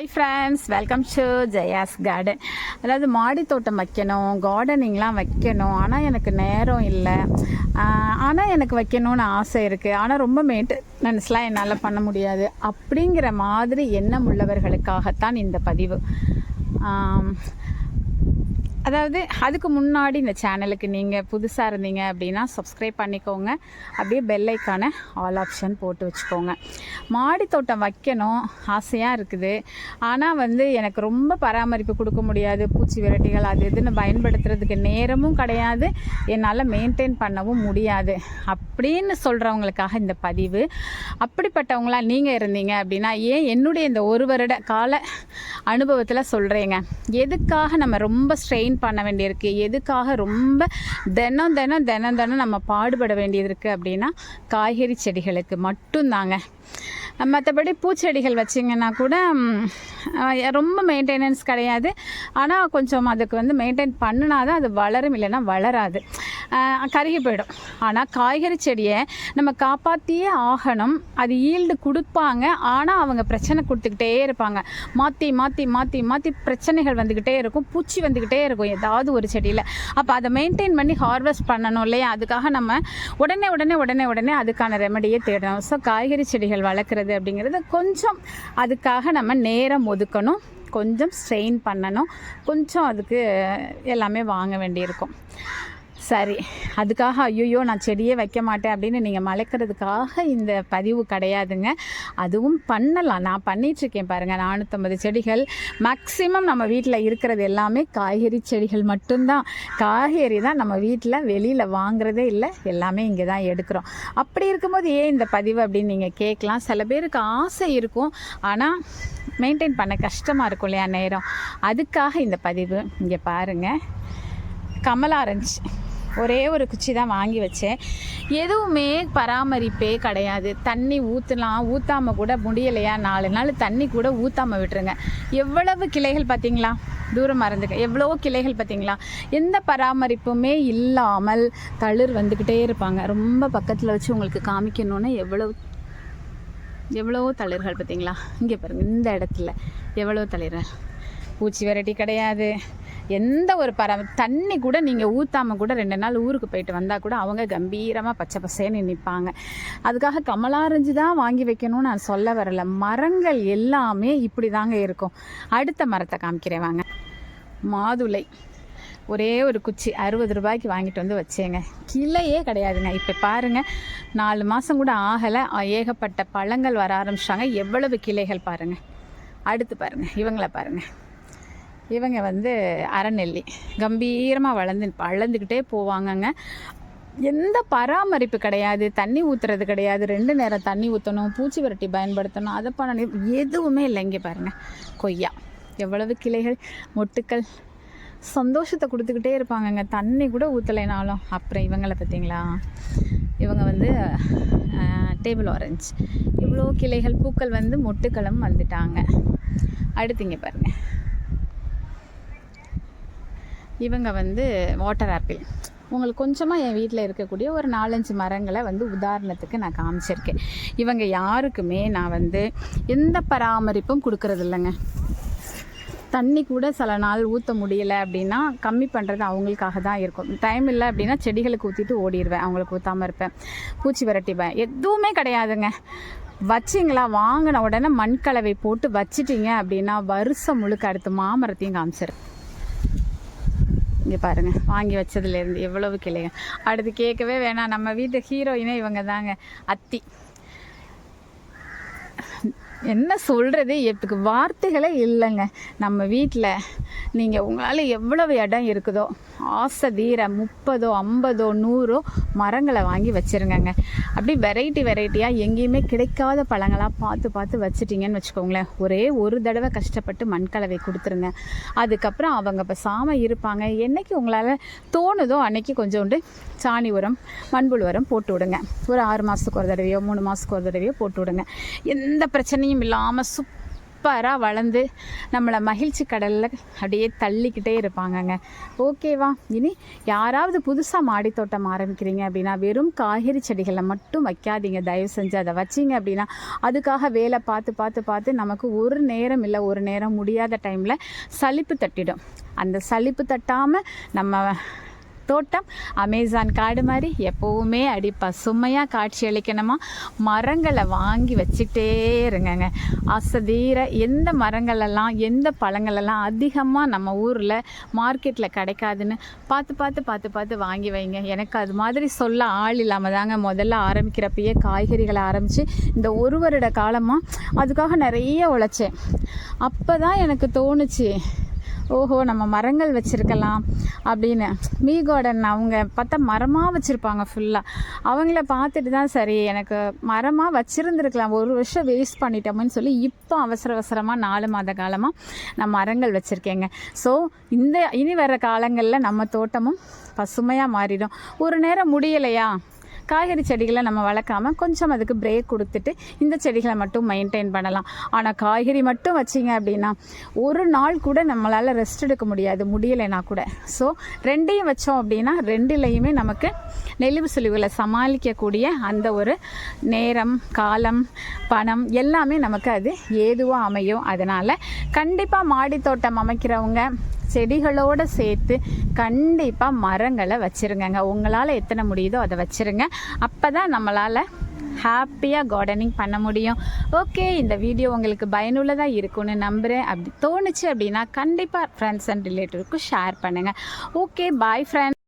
Hi friends welcome to Jaya's garden அதாவது மாடி தோட்டம் வைக்கணும் கார்டனிங்லாம் வைக்கணும். ஆனால் எனக்கு நேரம் இல்லை. ஆனால் எனக்கு வைக்கணும்னு ஆசை இருக்குது ஆனால் ரொம்ப மெயின்டெனன்ஸ்லாம் என்னால் பண்ண முடியாது. அப்படிங்கிற மாதிரி எண்ணம் உள்ளவர்களுக்காகத்தான் இந்த பதிவு. அதாவது அதுக்கு முன்னாடி இந்த சேனலுக்கு நீங்கள் புதுசாக இருந்தீங்க அப்படின்னா சப்ஸ்கிரைப் பண்ணிக்கோங்க. அப்படியே பெல் ஆல் ஆப்ஷன் போட்டு வச்சுக்கோங்க. மாடி தோட்டம் வைக்கணும். ஆசையாக இருக்குது. ஆனால் வந்து எனக்கு ரொம்ப பராமரிப்பு கொடுக்க முடியாது. பூச்சி விரட்டிகள் அது இதுன்னு பயன்படுத்துறதுக்கு நேரமும் கிடையாது. என்னால் மெயின்டைன் பண்ணவும் முடியாது. அப்படின்னு சொல்கிறவங்களுக்காக இந்த பதிவு. அப்படிப்பட்டவங்களா நீங்கள் இருந்தீங்க அப்படின்னா ஏன் என்னுடைய இந்த ஒரு வருட கால அனுபவத்தில் சொல்கிறேங்க எதுக்காக நம்ம ரொம்ப ஸ்ட்ரெயின் பண்ண வேண்டியிருக்கு. எதுக்காக ரொம்ப தினம் தினம் தினம் தினம் நம்ம பாடுபட வேண்டியது இருக்குது அப்படின்னா காய்கறி செடிகளுக்கு மட்டும்தாங்க. மற்றபடி பூச்செடிகள் வச்சிங்கன்னா கூட ரொம்ப மெயின்டெனன்ஸ் கிடையாது. ஆனால் கொஞ்சம் அதுக்கு வந்து மெயின்டைன் பண்ணினா தான் அது வளரும் இல்லைன்னா வளராது. கருகி போயிடும். ஆனால் காய்கறி செடியை நம்ம காப்பாற்றியே ஆகணும். அது ஈல்டு கொடுப்பாங்க. ஆனால் அவங்க பிரச்சனை கொடுத்துக்கிட்டே இருப்பாங்க. மாற்றி மாற்றி மாற்றி மாற்றி பிரச்சனைகள் வந்துக்கிட்டே இருக்கும். பூச்சி வந்துக்கிட்டே இருக்கும் ஏதாவது ஒரு செடியில். அப்போ அதை மெயின்டைன் பண்ணி ஹார்வெஸ்ட் பண்ணணும் இல்லையா? அதுக்காக நம்ம உடனே உடனே உடனே உடனே அதுக்கான ரெமடியை தேடணும். ஸோ காய்கறி செடிகள் வளர்க்குறது அப்படிங்கிறது கொஞ்சம் அதுக்காக நம்ம நேரம் ஒதுக்கணும் கொஞ்சம் ஸ்ட்ரெயின் பண்ணணும் கொஞ்சம் அதுக்கு எல்லாமே வாங்க வேண்டியிருக்கும். சரி. அதுக்காக ஐயோ நான் செடியே வைக்க மாட்டேன் அப்படின்னு நீங்கள் மலைக்கிறதுக்காக இந்த பதிவு கிடையாதுங்க. அதுவும் பண்ணலாம். நான் பண்ணிகிட்ருக்கேன் பாருங்கள் நானூற்றம்பது செடிகள். மேக்ஸிமம் நம்ம வீட்டில் இருக்கிறது எல்லாமே காய்கறி செடிகள் மட்டும்தான். காய்கறி தான் நம்ம வீட்டில் வெளியில் வாங்குறதே இல்லை. எல்லாமே இங்கே தான் எடுக்கிறோம். அப்படி இருக்கும்போது ஏன் இந்த பதிவு அப்படின்னு நீங்கள் கேட்கலாம்? சில பேருக்கு ஆசை இருக்கும். ஆனால் மெயின்டைன் பண்ண கஷ்டமாக இருக்கும் இல்லையா நேரம்? அதுக்காக இந்த பதிவு இங்கே பாருங்கள் கமலா ஆரஞ்சு ஒரே ஒரு குச்சி தான் வாங்கி வச்சேன். எதுவுமே பராமரிப்பே கிடையாது. தண்ணி ஊற்றலாம் ஊற்றாம கூட முடியலையா? நாலு நாள் தண்ணி கூட ஊற்றாமல் விட்டுருங்க. எவ்வளவு கிளைகள் பார்த்தீங்களா? தூரம் மறந்துக்க எவ்வளோ கிளைகள் பார்த்தீங்களா? எந்த பராமரிப்புமே இல்லாமல் தளிர் வந்துக்கிட்டே இருப்பாங்க. ரொம்ப பக்கத்தில் வச்சு உங்களுக்கு காமிக்கணுன்னா எவ்வளோ எவ்வளோ தளிர்கள் பார்த்தீங்களா? இங்கே பாருங்கள் இந்த இடத்துல எவ்வளோ தளிர்கள்? பூச்சி வெரைட்டி கிடையாது. எந்த ஒரு பர தண்ணி கூட நீங்கள் ஊற்றாம கூட ரெண்டு நாள் ஊருக்கு போயிட்டு வந்தால் கூட அவங்க கம்பீரமாக பச்சை பசேன்னு நிற்பாங்க அதுக்காக கமலாரஞ்சு தான் வாங்கி வைக்கணும்னு நான் சொல்ல வரல. மரங்கள் எல்லாமே இப்படி தாங்க இருக்கும். அடுத்த மரத்தை காமிக்கிறேன் வாங்க. மாதுளை. ஒரே ஒரு குச்சி அறுபது ரூபாய்க்கு வாங்கிட்டு வந்து வச்சேங்க. கிளையே கிடையாதுங்க. இப்போ பாருங்கள் நாலு மாதம் கூட ஆகலை. ஏகப்பட்ட பழங்கள் வர ஆரம்பிச்சிட்டாங்க. எவ்வளவு கிளைகள் பாருங்கள் அடுத்து பாருங்கள் இவங்கள பாருங்கள் இவங்க வந்து அறநெல்லி. கம்பீரமாக வளர்ந்து வளர்ந்துக்கிட்டே போவாங்கங்க. எந்த பராமரிப்பு கிடையாது தண்ணி ஊற்றுறது கிடையாது. ரெண்டு நேரம் தண்ணி ஊற்றணும் பூச்சி விரட்டி பயன்படுத்தணும் அதை பண்ணணும். எதுவுமே இல்லை இங்கே பாருங்கள் கொய்யா. எவ்வளவு கிளைகள் மொட்டுக்கள். சந்தோஷத்தை கொடுத்துக்கிட்டே இருப்பாங்கங்க. தண்ணி கூட ஊற்றலைனாலும் அப்புறம் இவங்களை பார்த்தீங்களா? இவங்க வந்து டேபிள் ஆரஞ்சு இவ்வளோ கிளைகள் பூக்கள் வந்து மொட்டுக்களும் வந்துட்டாங்க. அடுத்து இங்கே பாருங்கள் இவங்க வந்து வாட்டர் ஆப்பிள் உங்களுக்கு கொஞ்சமாக என் வீட்டில் இருக்கக்கூடிய ஒரு நாலஞ்சு மரங்களை வந்து உதாரணத்துக்கு நான் காமிச்சிருக்கேன். இவங்க யாருக்குமே நான் வந்து எந்த பராமரிப்பும் கொடுக்கறது இல்லைங்க. தண்ணி கூட சில நாள் ஊற்ற முடியல அப்படின்னா கம்மி பண்ணுறது அவங்களுக்காக தான் இருக்கும். டைம் இல்லை அப்படின்னா செடிகளுக்கு ஊற்றிட்டு ஓடிடுவேன் அவங்களுக்கு ஊற்றாமல் இருப்பேன். பூச்சி விரட்டிப்பேன் எதுவுமே கிடையாதுங்க. வச்சிங்களா வாங்கின உடனே மண்கலவை போட்டு வச்சிட்டிங்க அப்படின்னா வருஷம் முழுக்க அடுத்து மாமரத்தையும் காமிச்சிருக்கேன் இங்கே பாருங்கள் வாங்கி வச்சதுலேருந்து எவ்வளவு கிளைங்க அடுத்து கேட்கவே வேணாம். நம்ம வீட்டு ஹீரோயினே இவங்க தாங்க அத்தி. என்ன சொல்கிறது எனக்கு வார்த்தைகளே இல்லைங்க. நம்ம வீட்டில் நீங்கள் உங்களால் எவ்வளவு இடம் இருக்குதோ ஆசை தீர முப்பதோ ஐம்பதோ நூறோ மரங்களை வாங்கி வச்சுருங்கங்க. அப்படி வெரைட்டி வெரைட்டியாக எங்கேயுமே கிடைக்காத பழங்களாக பார்த்து பார்த்து வச்சுட்டிங்கன்னு வச்சுக்கோங்களேன். ஒரே ஒரு தடவை கஷ்டப்பட்டு மண்கலவை கொடுத்துருங்க. அதுக்கப்புறம் அவங்க இப்போ சாம இருப்பாங்க. என்னைக்கு உங்களால் தோணுதோ அன்னைக்கு கொஞ்சோண்டு சாணி உரம் மண்புழு உரம் போட்டு விடுங்க. ஒரு ஆறு மாதத்துக்கு ஒரு தடவையோ மூணு மாதத்துக்கு ஒரு தடவையோ போட்டு விடுங்க. எந்த எந்த பிரச்சனையும் இல்லாமல் சுப் சூப்பராக வளர்ந்து நம்மளை மகிழ்ச்சி கடலில் அப்படியே தள்ளிக்கிட்டே இருப்பாங்கங்க. ஓகேவா இனி யாராவது புதுசாக மாடி தோட்டம் ஆரம்பிக்கிறீங்க அப்படின்னா வெறும் காய்கறி செடிகளை மட்டும் வைக்காதீங்க. தயவு செஞ்சு அதை வச்சிங்க அப்படின்னா அதுக்காக வேலை பார்த்து பார்த்து பார்த்து நமக்கு ஒரு நேரம் இல்லை ஒரு நேரம் முடியாத டைமில் சலிப்பு தட்டிடும். அந்த சலிப்பு தட்டாமல் நம்ம தோட்டம். அமேசான் காடு மாதிரி எப்போவுமே அடி பசுமையாக காட்சி அளிக்கணுமா? மரங்களை வாங்கி வச்சுக்கிட்டே இருங்கங்க. அசதீர எந்த மரங்களெல்லாம் எந்த பழங்களெல்லாம் அதிகமாக நம்ம ஊரில் மார்க்கெட்டில் கிடைக்காதுன்னு பார்த்து பார்த்து பார்த்து பார்த்து வாங்கி வைங்க. எனக்கு அது மாதிரி சொல்ல ஆள் இல்லாமல் தாங்க முதல்ல ஆரம்பிக்கிறப்பயே காய்கறிகளை ஆரம்பித்து இந்த ஒரு வருட காலமாக அதுக்காக நிறைய உழைச்சேன். அப்போ தான் எனக்கு தோணுச்சு ஓஹோ நம்ம மரங்கள் வச்சுருக்கலாம் அப்படின்னு. மீ கார்டன் அவங்க பார்த்தா மரமாக வச்சுருப்பாங்க ஃபுல்லாக அவங்கள பார்த்துட்டு தான் சரி எனக்கு மரமாக வச்சுருந்துருக்கலாம் ஒரு வருஷம் வேஸ்ட் பண்ணிட்டோம்னு சொல்லி இப்போ அவசர அவசரமாக நாலு மாத காலமாக நான் மரங்கள் வச்சுருக்கேங்க. ஸோ இந்த இனி வர காலங்களில் நம்ம தோட்டமும் பசுமையாக மாறிடும். ஒரு நேரம் முடியலையா? காய்கறி செடிகளை நம்ம வளர்க்காம கொஞ்சம் அதுக்கு பிரேக் கொடுத்துட்டு இந்த செடிகளை மட்டும் மெயின்டைன் பண்ணலாம். ஆனால் காய்கறி மட்டும் வச்சிங்க அப்படின்னா ஒரு நாள் கூட நம்மளால் ரெஸ்ட் எடுக்க முடியாது முடியலைன்னா கூட. ஸோ ரெண்டையும் வச்சோம் அப்படின்னா ரெண்டுலேயுமே நமக்கு நெளிவு சுழிவுகளை சமாளிக்கக்கூடிய அந்த ஒரு நேரம் காலம் பணம் எல்லாமே நமக்கு அது ஏதுவாக அமையும். அதனால் கண்டிப்பாக மாடி தோட்டம் அமைக்கிறவங்க செடிகளோடு சேர்த்து கண்டிப்பாக மரங்களை வச்சுருங்கங்க. உங்களால் எத்தனை முடியுதோ அதை வச்சுருங்க. அப்போ தான் நம்மளால் ஹாப்பியாக கார்டனிங் பண்ண முடியும். ஓகே இந்த வீடியோ உங்களுக்கு பயனுள்ளதாக இருக்கும்னு நம்புகிறேன் அப்படி தோணுச்சு அப்படின்னா கண்டிப்பாக ஃப்ரெண்ட்ஸ் அண்ட் ரிலேட்டிவ்க்கு ஷேர் பண்ணுங்கள் ஓகே பாய் ஃப்ரெண்ட்ஸ்